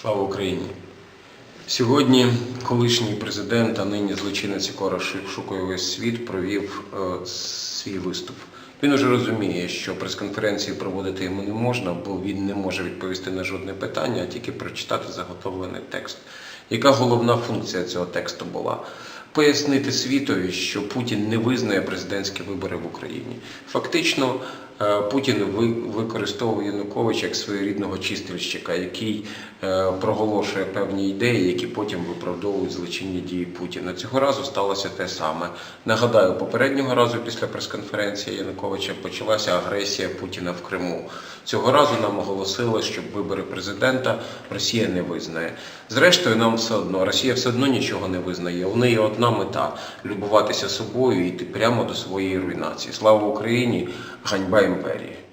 Слава Україні! Сьогодні колишній президент, а нині злочинець, якого розшукує весь світ, провів е, свій виступ. Він уже розуміє, що прес-конференції проводити йому не можна, бо він не може відповісти на жодне питання, а тільки прочитати заготовлений текст. Яка головна функція цього тексту була? Пояснити світові, що Путін не визнає президентські вибори в Україні. Фактично, Путін ви- використовує Януковича як своєрідного чистильщика, який е, проголошує певні ідеї, які потім виправдовують злочинні дії Путіна. Цього разу сталося те саме. Нагадаю, попереднього разу після прес-конференції Януковича почалася агресія Путіна в Криму. Цього разу нам оголосили, що вибори президента Росія не визнає. Зрештою, нам все одно Росія все одно нічого не визнає. У неї одна мета любуватися собою і йти прямо до своєї руйнації. Слава Україні! Ганьба उपाय रही है।